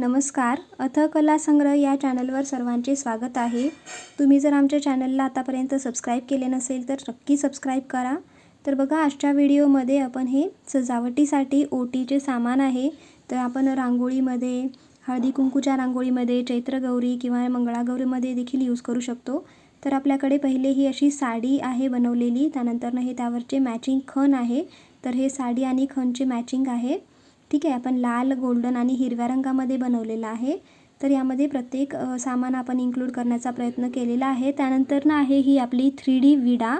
नमस्कार. अथ कला संग्रह या चॅनलवर सर्वांचे स्वागत आहे. तुम्ही जर आमच्या चॅनलला आतापर्यंत सबस्क्राईब केले नसेल तर नक्की सबस्क्राईब करा. तर बघा आजच्या व्हिडिओमध्ये आपण हे सजावटीसाठी ओटीचे सामान आहे. तर आपण रांगोळीमध्ये हळदी कुंकूच्या रांगोळीमध्ये चैत्रगौरी किंवा मंगळागौरीमध्ये देखील यूज करू शकतो. तर आपल्याकडे पहिले ही अशी साडी आहे बनवलेली. त्यानंतरनं हे त्यावरचे मॅचिंग खण आहे. तर हे साडी आणि खणचे मॅचिंग आहे. ठीक आहे आपण लाल गोल्डन आणि हिरव्या रंगामध्ये बनवलेलं आहे. तर यामध्ये प्रत्येक सामान आपण इन्क्लूड करण्याचा प्रयत्न केलेला आहे. त्यानंतर ना आहे ही आपली थ्री डी विडा.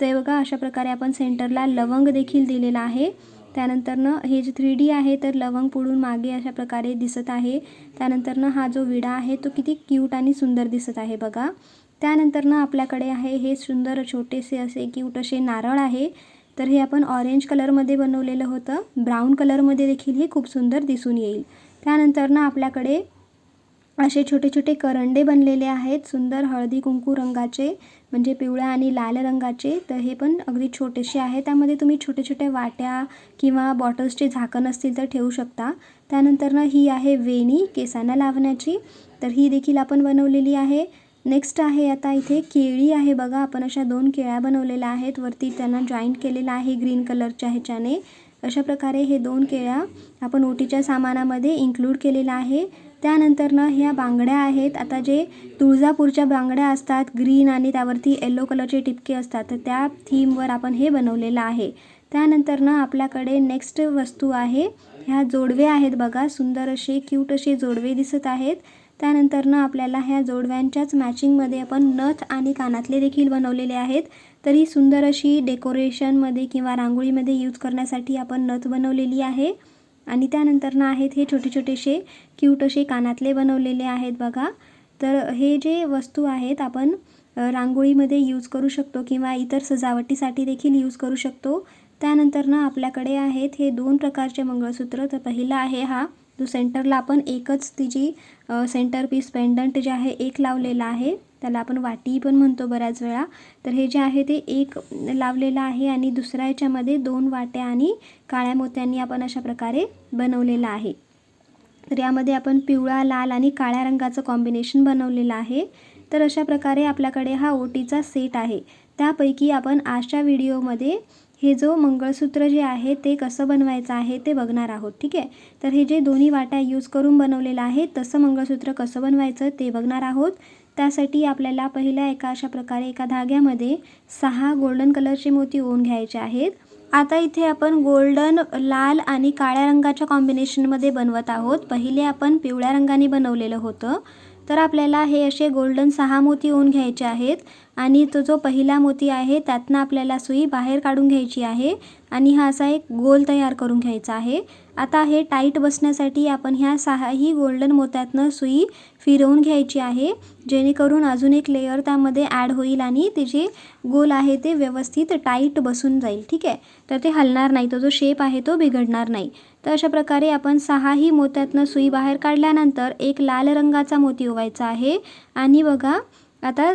ते बघा अशा प्रकारे आपण सेंटरला लवंग देखील दिलेला आहे. त्यानंतरनं हे जे थ्री डी आहे तर लवंग पुढून मागे अशा प्रकारे दिसत आहे. त्यानंतरनं हा जो विडा आहे तो किती क्यूट आणि सुंदर दिसत आहे बघा. त्यानंतरनं आपल्याकडे आहे हे सुंदर छोटेसे असे क्यूट असे नारळ आहे. तर हे आपण ऑरेंज कलरमध्ये बनवलेलं होतं. ब्राऊन कलरमध्ये देखील हे खूप सुंदर दिसून येईल. त्यानंतर ना आपल्याकडे असे छोटे छोटे करंडे बनलेले आहेत. सुंदर हळदी कुंकू रंगाचे म्हणजे पिवळ्या आणि लाल रंगाचे. तर हे पण अगदी छोटेसे आहे त्यामध्ये तुम्ही छोटे छोटे वाट्या किंवा बॉटल्सचे झाकण असतील तर ठेवू शकता. त्यानंतरनं ही आहे वेणी केसांना लावण्याची. तर ही देखील आपण बनवलेली आहे. नेक्स्ट आहे आता इथे केळी आहे बघा. आपण अशा दोन केळ्या बनवलेल्या आहेत. वरती त्यांना जॉईंट केलेलं आहे. ग्रीन कलरच्या ह्याच्याने. अशा प्रकारे हे दोन केळ्या आपण ओटीच्या सामानामध्ये इन्क्लूड केलेलं आहे. त्यानंतरनं ह्या बांगड्या आहेत. आता जे तुळजापूरच्या बांगड्या असतात ग्रीन आणि त्यावरती येलो कलरचे टिपके असतात तर त्या थीमवर आपण हे बनवलेलं आहे. त्यानंतरनं आपल्याकडे नेक्स्ट वस्तू आहे. ह्या जोडवे आहेत बघा. सुंदर असे क्यूट असे जोडवे दिसत आहेत. त्यानंतरनं आपल्याला ह्या जोडव्यांच्याच मॅचिंगमध्ये आपण नथ आणि कानातले देखील बनवलेले आहेत. तर ही सुंदर अशी डेकोरेशनमध्ये किंवा रांगोळीमध्ये यूज करण्यासाठी आपण नथ बनवलेली आहे. आणि त्यानंतरनं आहेत हे छोटे छोटेसे क्यूट असे कानातले बनवलेले आहेत बघा. तर हे जे वस्तू आहेत आपण रांगोळीमध्ये यूज करू शकतो किंवा इतर सजावटीसाठी देखील यूज करू शकतो. त्यानंतरनं आपल्याकडे आहेत हे दोन प्रकारचे मंगळसूत्र. तर पहिला आहे हा. तो सेंटरला आपण एकच तिची सेंटर पीस पेंडंट जे आहे एक लावलेला आहे. त्याला आपण वाटी पण म्हणतो बऱ्याच वेळा. तर हे जे आहे ते एक लावलेलं आहे आणि दुसऱ्या याच्यामध्ये दोन वाट्या आणि काळ्या मोत्यांनी आपण अशा प्रकारे बनवलेलं आहे. तर यामध्ये आपण पिवळा लाल आणि काळ्या रंगाचं कॉम्बिनेशन बनवलेलं आहे. तर अशा प्रकारे आपल्याकडे हा ओटीचा सेट आहे. त्यापैकी आपण आजच्या व्हिडिओमध्ये हे जो मंगळसूत्र जे आहे ते कसं बनवायचं आहे ते बघणार आहोत ठीक आहे? तर हे जे दोन्ही वाट्या यूज करून बनवलेलं आहे तसं मंगळसूत्र कसं बनवायचं ते बघणार आहोत. त्यासाठी आपल्याला पहिल्या एका अशा प्रकारे एका धाग्यामध्ये सहा गोल्डन कलरचे मोती ओवून घ्यायचे आहेत. आता इथे आपण गोल्डन लाल आणि काळ्या रंगाच्या कॉम्बिनेशनमध्ये बनवत आहोत. पहिले आपण पिवळ्या रंगाने बनवलेलं होतं. तर आपल्याला हे असे गोल्डन सहा मोती ओवून घ्यायचे आहेत. आणि तो जो पहिला मोती आहे त्यातनं आपल्याला सुई बाहेर काढून घ्यायची आहे आणि हा असा एक गोल तयार करून घ्यायचा आहे. आता हे टाईट बसण्यासाठी आपण ह्या सहाही गोल्डन मोत्यातनं सुई फिरवून घ्यायची आहे जेणेकरून अजून एक लेअर त्यामध्ये ॲड होईल आणि ते जे गोल आहे ते व्यवस्थित टाईट बसून जाईल ठीक आहे? तर ते हलणार नाही तो जो शेप आहे तो बिघडणार नाही. तर अशा प्रकारे आपण सहाही मोत्यातनं सुई बाहेर काढल्यानंतर एक लाल रंगाचा मोती ओवायचा आहे. आणि बघा आता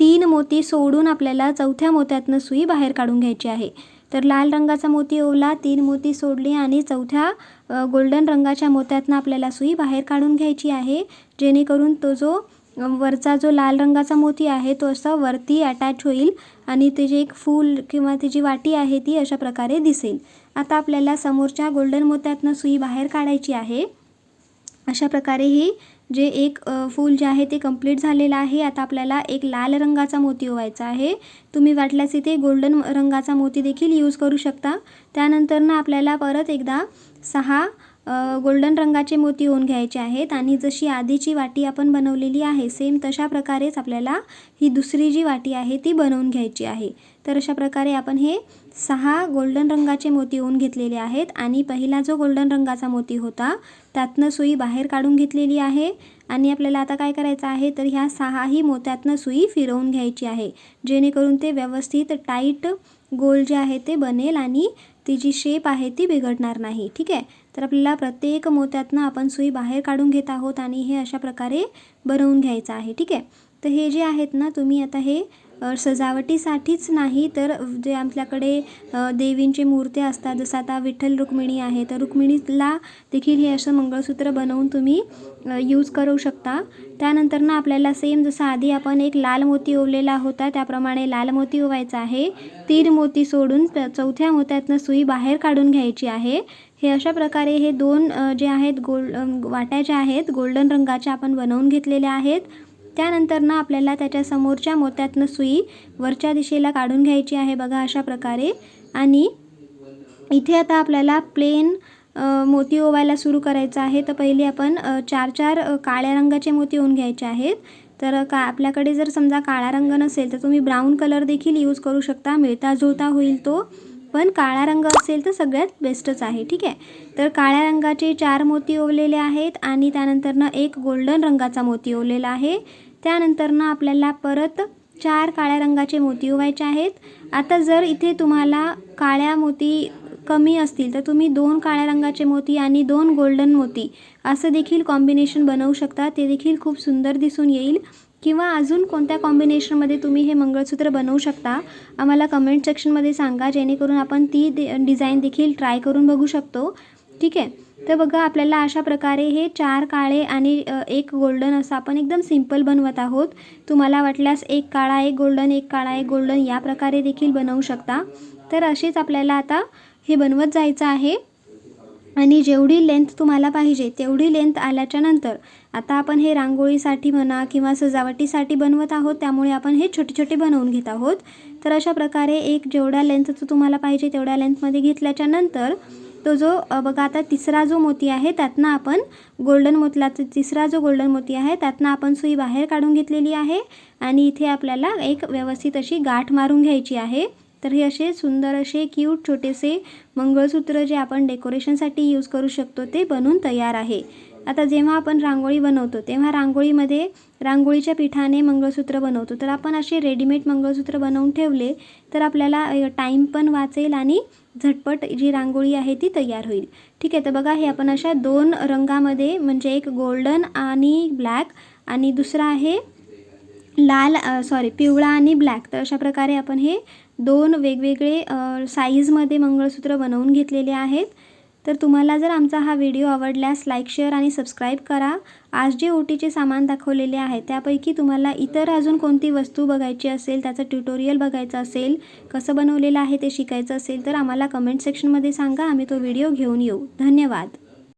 तीन मोती सोडून आपल्याला चौथ्या मोत्यातनं सुई बाहेर काढून घ्यायची आहे. तर लाल रंगाचा मोती ओवला तीन मोती सोडली आणि चौथ्या गोल्डन रंगाच्या मोत्यातनं आपल्याला सुई बाहेर काढून घ्यायची आहे. जेणेकरून तो जो वरचा जो लाल रंगाचा मोती आहे तो असा वरती अटॅच होईल आणि ते जे एक फूल किंवा त्याची वाटी आहे ती अशा प्रकारे दिसेल. आता आपल्याला समोरच्या गोल्डन मोत्यातनं सुई बाहेर काढायची आहे. अशा प्रकारे ही जे एक फूल जे आहे ते कंप्लीट झालेलं आहे. आता आपल्याला एक लाल रंगाचा मोती ओवायचा आहे. तुम्ही वाटल्यास इथे गोल्डन रंगाचा मोती देखील यूज करू शकता. त्यानंतरनं आपल्याला परत एकदा सहा गोल्डन रंगाचे मोती होऊन घ्यायचे आहेत. आणि जशी आधीची वाटी आपण बनवलेली आहे सेम तशा प्रकारेच आपल्याला ही दुसरी जी वाटी आहे ती बनवून घ्यायची आहे. तर अशा प्रकारे आपण हे सहा गोल्डन रंगाचे मोती होऊन घेतलेले आहेत आणि पहिला जो गोल्डन रंगाचा मोती होता त्यातनं सुई बाहेर काढून घेतलेली आहे. आणि आपल्याला आता काय करायचं आहे तर ह्या सहाही मोत्यातनं सुई फिरवून घ्यायची आहे. जेणेकरून ते व्यवस्थित टाईट गोल जे आहे ते बनेल आणि ती जी शेप आहे ती बिघडणार नाही. ठीक आहे? तर आपल्याला प्रत्येक मोत्यातनं आपण सुई बाहेर काढून घेत आहोत आणि हे अशा प्रकारे बनवून घ्यायचं आहे. ठीक आहे? तर हे जे आहेत ना तुम्ही आता हे सजावटीसाठीच नाही तर जे आपल्याकडे देवींची देवींचे मूर्त्या असतात जसं आता विठ्ठल रुक्मिणी आहे तर रुक्मिणीला देखील हे असं मंगळसूत्र बनवून तुम्ही यूज करू शकता. त्यानंतर ना आपल्याला सेम जसं आधी आपण एक लाल मोती ओवलेला होता त्याप्रमाणे लाल मोती ओवायचा आहे. तीन मोती सोडून चौथ्या मोत्यातनं सुई बाहेर काढून घ्यायची आहे. हे अशा प्रकारे हे दोन जे आहेत गोल्ड वाट्या ज्या आहेत गोल्डन रंगाच्या आपण बनवून घेतलेल्या आहेत. त्यानंतर ना आपल्याला त्याच्या समोरच्या मोत्यातनं सुई वरच्या दिशेला काढून घ्यायची आहे बघा अशा प्रकारे. आणि इथे आता आपल्याला प्लेन मोती ओवायला सुरू करायचं आहे. तर पहिले आपण चार चार काळ्या रंगाचे मोती ओवून घ्यायचे आहेत. तर का आपल्याकडे जर समजा काळा रंग नसेल तर तुम्ही ब्राऊन कलर देखील यूज करू शकता. मिळता जुळता होईल तो. पण काळा रंग असेल तर सगळ्यात बेस्टच आहे ठीक आहे? तर काळ्या रंगाचे चार मोती ओवलेले आहेत आणि त्यानंतरनं एक गोल्डन रंगाचा मोती ओवलेला आहे. त्यानंतरनं आपल्याला परत चार काळ्या रंगाचे मोती ओवायचे आहेत. आता जर इथे तुम्हाला काळ्या मोती कमी असतील तर तुम्ही दोन काळ्या रंगाचे मोती आणि दोन गोल्डन मोती असं देखील कॉम्बिनेशन बनवू शकता. ते देखील खूप सुंदर दिसून येईल. किंवा अजून कोणत्या कॉम्बिनेशनमध्ये तुम्ही हे मंगळसूत्र बनवू शकता आम्हाला कमेंट सेक्शनमध्ये सांगा. जेणेकरून आपण ती दे डिझाईन देखील ट्राय करून बघू शकतो. ठीक आहे? तर बघा आपल्याला अशा प्रकारे हे चार काळे आणि एक गोल्डन असं आपण एकदम सिंपल बनवत आहोत. तुम्हाला वाटल्यास एक काळा एक गोल्डन एक काळा एक गोल्डन या प्रकारे देखील बनवू शकता. तर अशीच आपल्याला आता हे बनवत जायचं आहे. आणि जेवढी लेंथ तुम्हाला पाहिजे तेवढी लेंथ आल्याच्यानंतर आता आपण हे रांगोळीसाठी म्हणा किंवा सजावटीसाठी बनवत आहोत. त्यामुळे आपण हे छोटे छोटे बनवून घेत आहोत. तर अशा प्रकारे एक जेवढ्या लेंथचं तुम्हाला पाहिजे तेवढ्या लेंथमध्ये घेतल्याच्या नंतर तो जो बघा आता तिसरा जो मोती आहे त्यातनं आपण गोल्डन मोतलाचा तिसरा जो गोल्डन मोती आहे त्यातनं आपण सुई बाहेर काढून घेतलेली आहे आणि इथे आपल्याला एक व्यवस्थित अशी गाठ मारून घ्यायची आहे. तर हे असे सुंदर असे क्यूट छोटेसे मंगळसूत्र जे आपण डेकोरेशनसाठी यूज करू शकतो ते बनून तयार आहे. आता जेव्हा आपण रांगोळी बनवतो तेव्हा रांगोळीमध्ये रांगोळीच्या पिठाने मंगळसूत्र बनवतो. तर आपण असे रेडीमेड मंगळसूत्र बनवून ठेवले तर आपल्याला टाईम पण वाचेल आणि झटपट जी रांगोळी आहे ती तयार होईल. ठीक आहे तर बघा हे आपण अशा दोन रंगामध्ये म्हणजे एक गोल्डन आणि ब्लॅक आणि दुसरा आहे लाल सॉरी पिवळा आणि ब्लॅक तर अशा प्रकारे आपण हे दोन वेगवेगळे साईजमध्ये मंगळसूत्र बनवून घेतलेले आहेत. तर तुम्हाला जर आमचा हा व्हिडिओ आवडल्यास लाईक शेअर आणि सबस्क्राईब करा. आज जे ओटीचे सामान दाखवलेले आहे त्यापैकी तुम्हाला इतर अजून कोणती वस्तू बघायची असेल त्याचं ट्युटोरियल बघायचं असेल कसं बनवलेलं आहे ते शिकायचं असेल तर आम्हाला कमेंट सेक्शनमध्ये सांगा आम्ही तो व्हिडिओ घेऊन येऊ. धन्यवाद.